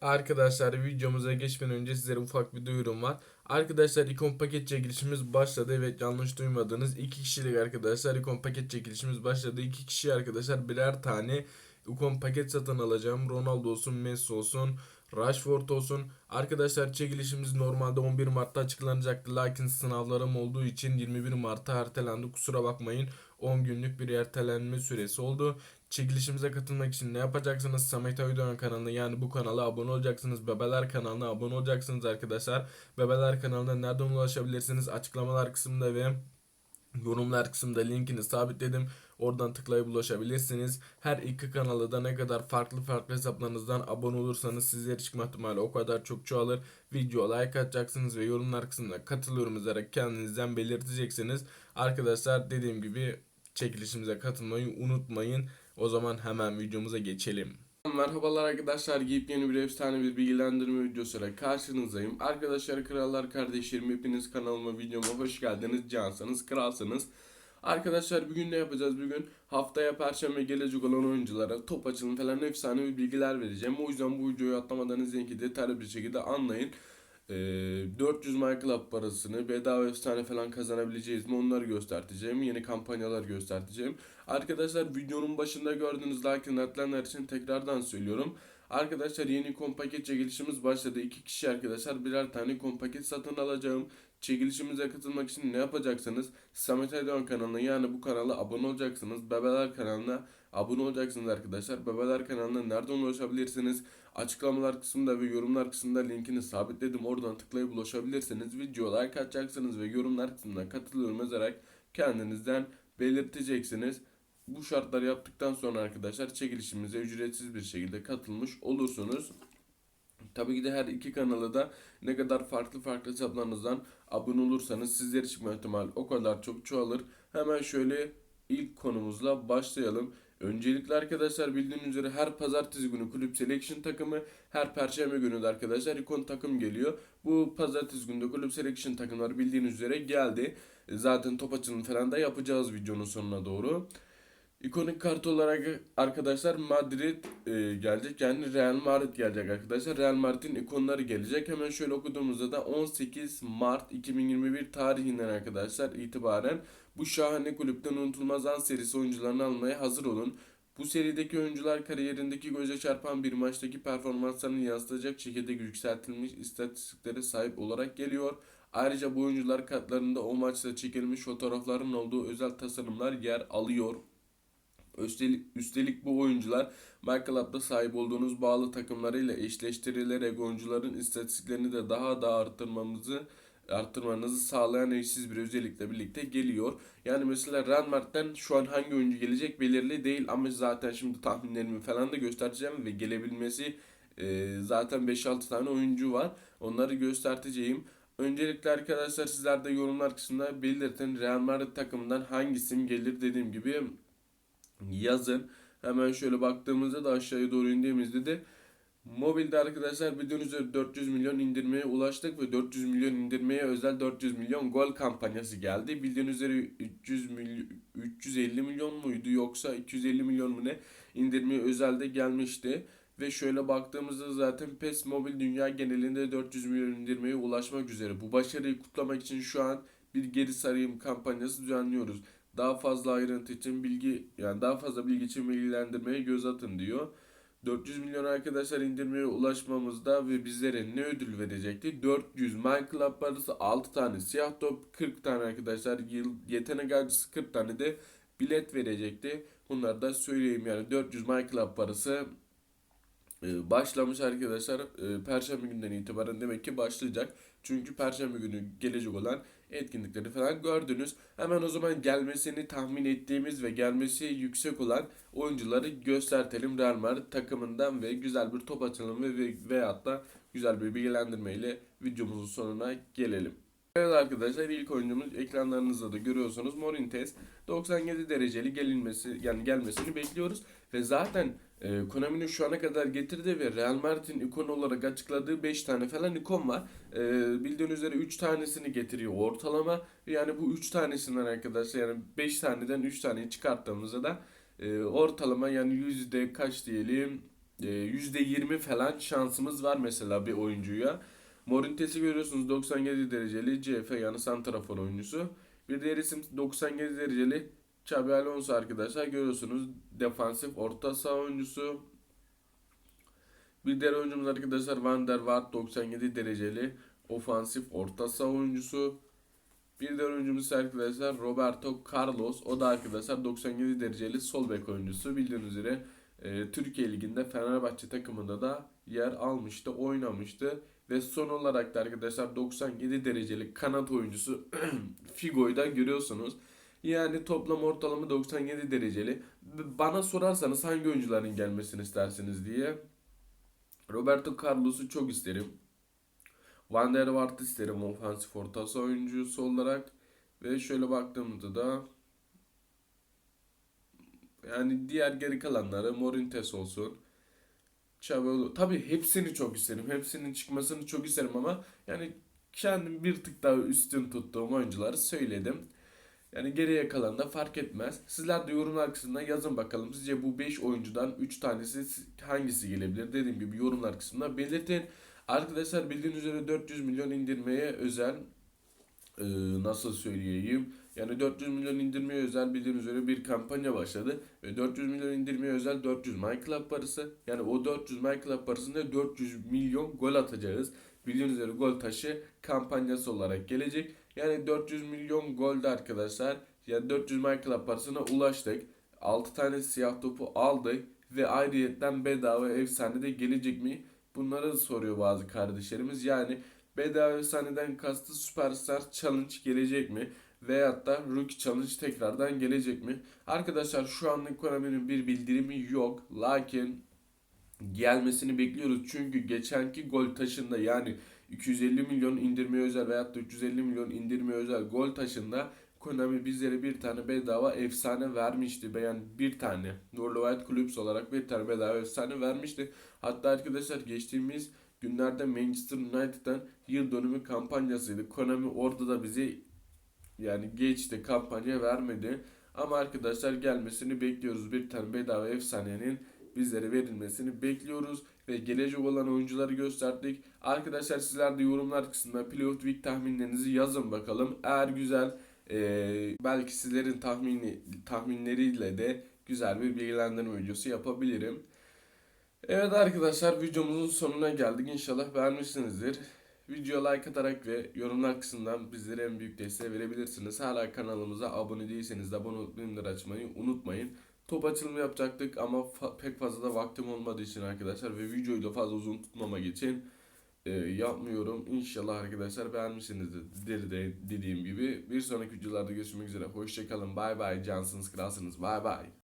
Arkadaşlar videomuza geçmeden önce sizlere ufak bir duyurum var. Arkadaşlar ikon paket çekilişimiz başladı. Evet yanlış duymadınız. iki kişilik arkadaşlar ikon paket çekilişimiz başladı. İki kişi arkadaşlar birer tane ikon paket satın alacağım. Ronaldo olsun, Messi olsun, Rashford olsun. Arkadaşlar çekilişimiz normalde 11 Mart'ta açıklanacaktı. Lakin sınavlarım olduğu için 21 Mart'a ertelendi. Kusura bakmayın. 10 günlük bir ertelenme süresi oldu. Çekilişimize katılmak için ne yapacaksınız? Samet Aydoğan kanalına yani bu kanala abone olacaksınız. Bebeler kanalına abone olacaksınız arkadaşlar. Bebeler kanalına nereden ulaşabilirsiniz? Açıklamalar kısmında ve yorumlar kısmında linkini sabitledim. Oradan tıklayıp ulaşabilirsiniz. Her iki kanala da ne kadar farklı farklı hesaplarınızdan abone olursanız sizlere çıkma ihtimali o kadar çok çoğalır. Video like atacaksınız ve yorumlar kısmında katılıyorum yazarak kendinizden belirteceksiniz. Arkadaşlar dediğim gibi çekilişimize katılmayı unutmayın. O zaman hemen videomuza geçelim. Merhabalar arkadaşlar. Yepyeni bir efsane bir bilgilendirme videosuyla karşınızdayım. Arkadaşlar krallar kardeşlerim hepiniz kanalıma videoma hoş geldiniz. Cansanız kralsınız. Arkadaşlar bugün ne yapacağız? Bugün haftaya perşembe gelecek olan oyunculara top açılım falan efsane bir bilgiler vereceğim. O yüzden bu videoyu atlamadan izleyin ki detaylı bir şekilde anlayın. Ee, 400 My Club parasını bedava efsane falan kazanabileceğiz mi onları göstereceğim. Yeni kampanyalar göstereceğim. Arkadaşlar videonun başında gördüğünüz like atlayanlar için tekrardan söylüyorum. Arkadaşlar yeni ikon paket çekilişimiz başladı. İki kişi arkadaşlar birer tane ikon paket satın alacağım. Çekilişimize katılmak için ne yapacaksınız? Samet Aydoğan kanalına yani bu kanala abone olacaksınız. Bebeler kanalına abone olacaksınız arkadaşlar. Bebeler kanalına nereden ulaşabilirsiniz? Açıklamalar kısmında ve yorumlar kısmında linkini sabitledim. Oradan tıklayıp ulaşabilirsiniz. Video like atacaksınız ve yorumlar kısmına katılıyorum yazarak kendinizden belirteceksiniz. Bu şartları yaptıktan sonra arkadaşlar çekilişimize ücretsiz bir şekilde katılmış olursunuz. Tabii ki de her iki kanalı da ne kadar farklı farklı hesaplarınızdan abone olursanız sizlere çıkma ihtimali o kadar çok çoğalır. Hemen şöyle ilk konumuzla başlayalım. Öncelikle arkadaşlar bildiğiniz üzere her pazartesi günü kulüp selection takımı, her perşembe günü de arkadaşlar ikon takım geliyor. Bu pazartesi günü de kulüp selection takımları bildiğiniz üzere geldi. Zaten top açılımı falan da yapacağız videonun sonuna doğru. İkonik kart olarak arkadaşlar Madrid e, gelecek. Yani Real Madrid gelecek arkadaşlar. Real Madrid'in ikonları gelecek. Hemen şöyle okuduğumuzda da 18 Mart 2021 tarihinden arkadaşlar itibaren bu şahane kulüpten unutulmaz an serisi oyuncularını almaya hazır olun. Bu serideki oyuncular kariyerindeki göze çarpan bir maçtaki performanslarını yansıtacak şekilde yükseltilmiş istatistiklere sahip olarak geliyor. Ayrıca bu oyuncular kartlarında o maçta çekilmiş fotoğrafların olduğu özel tasarımlar yer alıyor. Üstelik, üstelik bu oyuncular MyClub'da sahip olduğunuz bağlı takımlarıyla eşleştirilerek oyuncuların istatistiklerini de daha da arttırmamızı arttırmanızı sağlayan eşsiz bir özellikle birlikte geliyor. Yani mesela Madrid'den şu an hangi oyuncu gelecek belirli değil ama zaten şimdi tahminlerimi falan da göstereceğim ve gelebilmesi e, zaten 5-6 tane oyuncu var. Onları göstereceğim. Öncelikle arkadaşlar sizler de yorumlar kısmında belirtin Real Madrid takımından hangi isim gelir dediğim gibi yazın. Hemen şöyle baktığımızda da aşağıya doğru indiğimizde de mobilde arkadaşlar bildiğiniz üzere 400 milyon indirmeye ulaştık ve 400 milyon indirmeye özel 400 milyon gol kampanyası geldi. Bildiğiniz üzere 300 milyon 350 milyon muydu yoksa 250 milyon mu ne indirmeye özel de gelmişti. Ve şöyle baktığımızda zaten PES Mobil dünya genelinde 400 milyon indirmeye ulaşmak üzere. Bu başarıyı kutlamak için şu an bir geri sarayım kampanyası düzenliyoruz. Daha fazla ayrıntı için bilgi yani daha fazla bilgi için bilgilendirmeye göz atın diyor. 400 milyon arkadaşlar indirmeye ulaşmamızda ve bizlere ne ödül verecekti? 400 Minecraft parası 6 tane siyah top 40 tane arkadaşlar yetenek avcısı 40 tane de bilet verecekti. Bunları da söyleyeyim yani 400 Minecraft parası e, başlamış arkadaşlar. E, Perşembe günden itibaren demek ki başlayacak. Çünkü Perşembe günü gelecek olan etkinlikleri falan gördünüz. Hemen o zaman gelmesini tahmin ettiğimiz ve gelmesi yüksek olan oyuncuları göstertelim Real Madrid takımından ve güzel bir top açalım ve, ve veyahut da güzel bir bilgilendirme ile videomuzun sonuna gelelim. Evet arkadaşlar ilk oyuncumuz ekranlarınızda da görüyorsunuz Morintes 97 dereceli gelinmesi yani gelmesini bekliyoruz ve zaten e, Konami'nin şu ana kadar getirdiği ve Real Madrid'in ikon olarak açıkladığı 5 tane falan ikon var. E, bildiğiniz üzere 3 tanesini getiriyor ortalama. Yani bu 3 tanesinden arkadaşlar yani 5 taneden 3 taneyi çıkarttığımızda da e, ortalama yani yüzde kaç diyelim e, %20 falan şansımız var mesela bir oyuncuya. Morintes'i görüyorsunuz 97 dereceli CF yani santrafor oyuncusu. Bir diğer isim 97 dereceli Xabi Alonso arkadaşlar görüyorsunuz defansif orta saha oyuncusu. Bir diğer oyuncumuz arkadaşlar Van der Vaart 97 dereceli ofansif orta saha oyuncusu. Bir diğer oyuncumuz arkadaşlar Roberto Carlos. O da arkadaşlar 97 dereceli sol bek oyuncusu. Bildiğiniz üzere e, Türkiye Ligi'nde Fenerbahçe takımında da yer almıştı, oynamıştı. Ve son olarak da arkadaşlar 97 dereceli kanat oyuncusu Figo'yu da görüyorsunuz. Yani toplam ortalama 97 dereceli. Bana sorarsanız hangi oyuncuların gelmesini istersiniz diye. Roberto Carlos'u çok isterim. Van der Vaart'ı isterim ofansif orta saha oyuncusu olarak. Ve şöyle baktığımda da yani diğer geri kalanları Morintes olsun. Xabi tabii hepsini çok isterim. Hepsinin çıkmasını çok isterim ama yani kendim bir tık daha üstün tuttuğum oyuncuları söyledim. Yani geriye kalan da fark etmez. Sizler de yorumlar kısmına yazın bakalım. Sizce bu 5 oyuncudan 3 tanesi hangisi gelebilir? Dediğim gibi yorumlar kısmına belirtin. Arkadaşlar bildiğiniz üzere 400 milyon indirmeye özel nasıl söyleyeyim? Yani 400 milyon indirmeye özel bildiğiniz üzere bir kampanya başladı. Ve 400 milyon indirmeye özel 400 My Club parası. Yani o 400 My parasında 400 milyon gol atacağız. Bildiğiniz üzere gol taşı kampanyası olarak gelecek. Yani 400 milyon golde arkadaşlar. Yani 400 My parasına ulaştık. 6 tane siyah topu aldık. Ve ayrıyetten bedava efsane de gelecek mi? Bunları soruyor bazı kardeşlerimiz. Yani bedava efsaneden kastı Superstar Challenge gelecek mi? Veyahut da Rookie Challenge tekrardan gelecek mi? Arkadaşlar şu anlık Konami'nin bir bildirimi yok. Lakin gelmesini bekliyoruz. Çünkü geçenki gol taşında yani 250 milyon indirmeye özel veyahut da 350 milyon indirmeye özel gol taşında Konami bizlere bir tane bedava efsane vermişti. Yani bir tane World Wide Clubs olarak bir tane bedava efsane vermişti. Hatta arkadaşlar geçtiğimiz günlerde Manchester United'dan yıl dönümü kampanyasıydı. Konami orada da bize yani geçti kampanya vermedi. Ama arkadaşlar gelmesini bekliyoruz. Bir tane bedava efsanenin bizlere verilmesini bekliyoruz. Ve gelecek olan oyuncuları gösterdik. Arkadaşlar sizler de yorumlar kısmında Playoff Week tahminlerinizi yazın bakalım. Eğer güzel eee, belki sizlerin tahmini, tahminleriyle de güzel bir bilgilendirme videosu yapabilirim. Evet arkadaşlar videomuzun sonuna geldik. İnşallah beğenmişsinizdir. Video like atarak ve yorumlar kısmından bizlere en büyük desteği verebilirsiniz. Hala kanalımıza abone değilseniz de abone bildirimleri açmayı unutmayın. Top açılımı yapacaktık ama fa- pek fazla da vaktim olmadığı için arkadaşlar ve videoyu da fazla uzun tutmamak için e, yapmıyorum. İnşallah arkadaşlar beğenmişsinizdir de dediğim gibi. Bir sonraki videolarda görüşmek üzere. Hoşçakalın. Bay bay. Cansınız kralsınız. Bay bay.